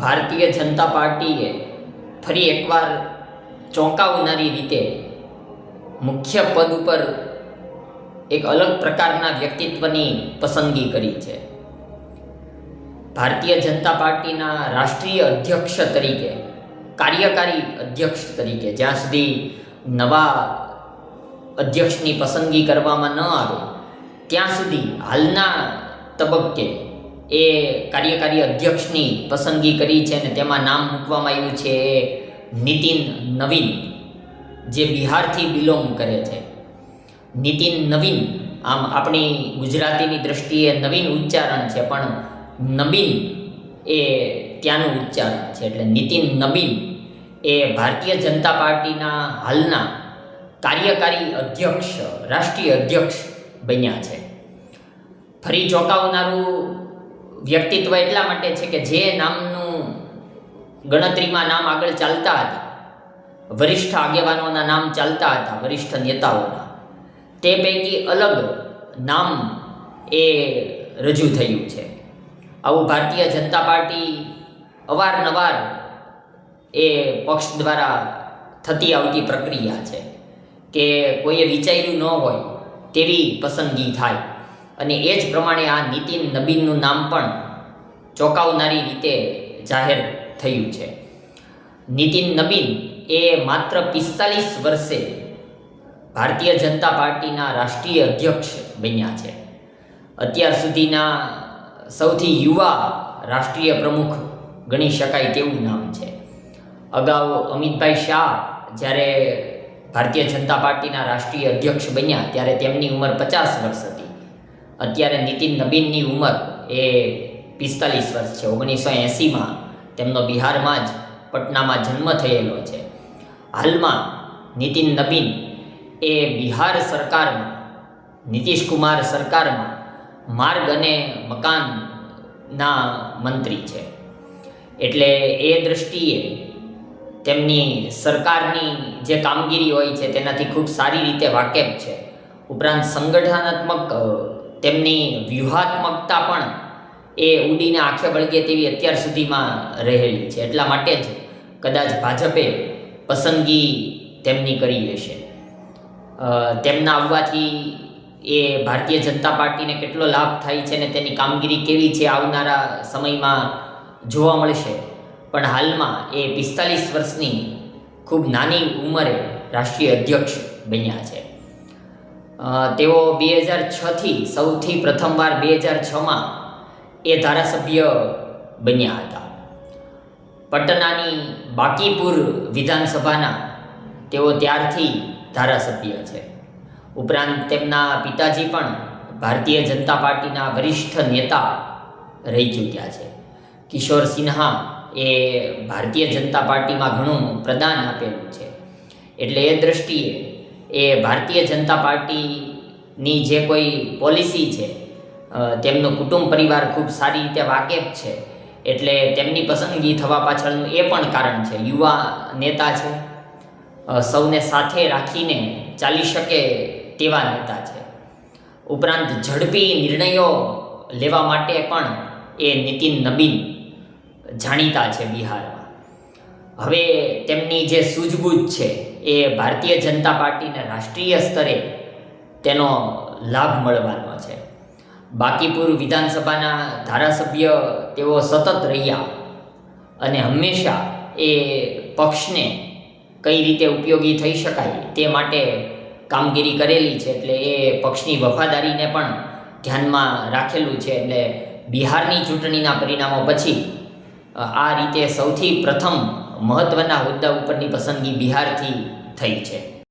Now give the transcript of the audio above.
ભારતીય જનતા પાર્ટીએ ફરી એકવાર ચોંકાવનારી રીતે મુખ્ય પદ ઉપર એક અલગ પ્રકારના વ્યક્તિત્વની પસંદગી કરી છે. ભારતીય જનતા પાર્ટીના રાષ્ટ્રીય અધ્યક્ષ તરીકે, કાર્યકારી અધ્યક્ષ તરીકે જ્યાં સુધી નવા અધ્યક્ષની પસંદગી કરવામાં ન આવે, ત્યાં સુધી હાલના તબક્કે એ કાર્યકારી અધ્યક્ષની પસંદગી કરી છે અને તેમાં નામ મૂકવામાં આવ્યું છે નીતિન નવીન, જે બિહારથી બિલોંગ કરે છે. નીતિન નવીન, આમ આપણી ગુજરાતીની દ્રષ્ટિએ નવીન ઉચ્ચારણ છે, પણ નબીન એ ત્યાંનું ઉચ્ચારણ છે. એટલે નીતિન નબીન એ ભારતીય જનતા પાર્ટીના હાલના કાર્યકારી અધ્યક્ષ, રાષ્ટ્રીય અધ્યક્ષ બન્યા છે. ફરી ચોંકાવનારું વ્યક્તિત્વ એટલા માટે છે કે જે નામનું ગણતરીમાં નામ આગળ ચાલતા હતા, વરિષ્ઠ આગેવાનોના નામ ચાલતા હતા, વરિષ્ઠ નેતાઓના, તે પૈકી અલગ નામ એ રજૂ થયું છે. આવું ભારતીય જનતા પાર્ટી અવારનવાર એ પક્ષ દ્વારા થતી આવતી પ્રક્રિયા છે કે કોઈએ વિચાર્યું ન હોય તેવી પસંદગી થાય. અને એ જ પ્રમાણે આ નીતિન નબીનનું નામ પણ ચોંકાવનારી રીતે જાહેર થયું છે. નીતિન નબીન એ માત્ર પિસ્તાલીસ વર્ષે ભારતીય જનતા પાર્ટીના રાષ્ટ્રીય અધ્યક્ષ બન્યા છે. અત્યાર સુધીના સૌથી યુવા રાષ્ટ્રીય પ્રમુખ ગણી શકાય તેવું નામ છે. અગાઉ અમિતભાઈ શાહ જ્યારે ભારતીય જનતા પાર્ટીના રાષ્ટ્રીય અધ્યક્ષ બન્યા, ત્યારે તેમની ઉંમર પચાસ વર્ષ હતી. અત્યારે નીતિન નબીનની ઉંમર એ પિસ્તાલીસ વર્ષ છે. ઓગણીસો એંસીમાં તેમનો બિહારમાં જ પટનામાં જન્મ થયેલો છે. હાલમાં નીતિન નબીન એ બિહાર સરકારમાં, નીતિશ કુમાર સરકારમાં માર્ગ અને મકાનના મંત્રી છે. એટલે એ દૃષ્ટિએ તેમની સરકારની જે કામગીરી હોય છે તેનાથી ખૂબ સારી રીતે વાકેફ છે. ઉપરાંત સંગઠનાત્મક તેમની વ્યૂહાત્મકતા પણ એ ઉડીને આંખે બળગે તેવી અત્યાર સુધીમાં રહેલી છે. એટલા માટે જ કદાચ ભાજપે પસંદગી તેમની કરી હશે. તેમના આવવાથી એ ભારતીય જનતા પાર્ટીને કેટલો લાભ થાય છે ને તેની કામગીરી કેવી છે આવનારા સમયમાં જોવા મળશે. પણ હાલમાં એ પિસ્તાલીસ વર્ષની ખૂબ નાની ઉંમરે રાષ્ટ્રીય અધ્યક્ષ બન્યા છે. તેઓ બે હજાર છથી સૌથી પ્રથમવાર બે હજાર છમાં એ ધારાસભ્ય બન્યા હતા. પટનાની બાકીપુર વિધાનસભાના તેઓ ત્યારથી ધારાસભ્ય છે. ઉપરાંત તેમના પિતાજી પણ ભારતીય જનતા પાર્ટીના વરિષ્ઠ નેતા રહી ચૂક્યા છે. કિશોર સિન્હા એ ભારતીય જનતા પાર્ટીમાં ઘણું પ્રદાન આપેલું છે. એટલે એ દૃષ્ટિએ એ ભારતીય જનતા પાર્ટીની જે કોઈ પોલિસી છે તેમનો કુટુંબ પરિવાર ખૂબ સારી રીતે વાકેફ છે, એટલે તેમની પસંદગી થવા પાછળનું એ પણ કારણ છે. યુવા નેતા છે સૌને સાથે રાખીને ચાલી શકે તેવા નેતા છે. ઉપરાંત ઝડપી નિર્ણયો લેવા માટે પણ એ નીતિન નબીન જાણીતા છે બિહારમાં. હવે તેમની જે સૂઝબૂઝ છે એ ભારતીય જનતા પાર્ટીને રાષ્ટ્રીય સ્તરે તેનો લાભ મળવાનો છે. બાકીપુર વિધાનસભાના ધારાસભ્ય તેઓ સતત રહ્યા અને હંમેશા એ પક્ષને કઈ રીતે ઉપયોગી થઈ શકાય તે માટે કામગીરી કરેલી છે એટલે એ પક્ષની વફાદારીને પણ ધ્યાનમાં રાખેલું છે એટલે બિહારની ચૂંટણીના પરિણામો પછી આ રીતે સૌથી પ્રથમ મહત્ત્વના હોદ્દા ઉપરની પસંદગી બિહારથી થઈ છે.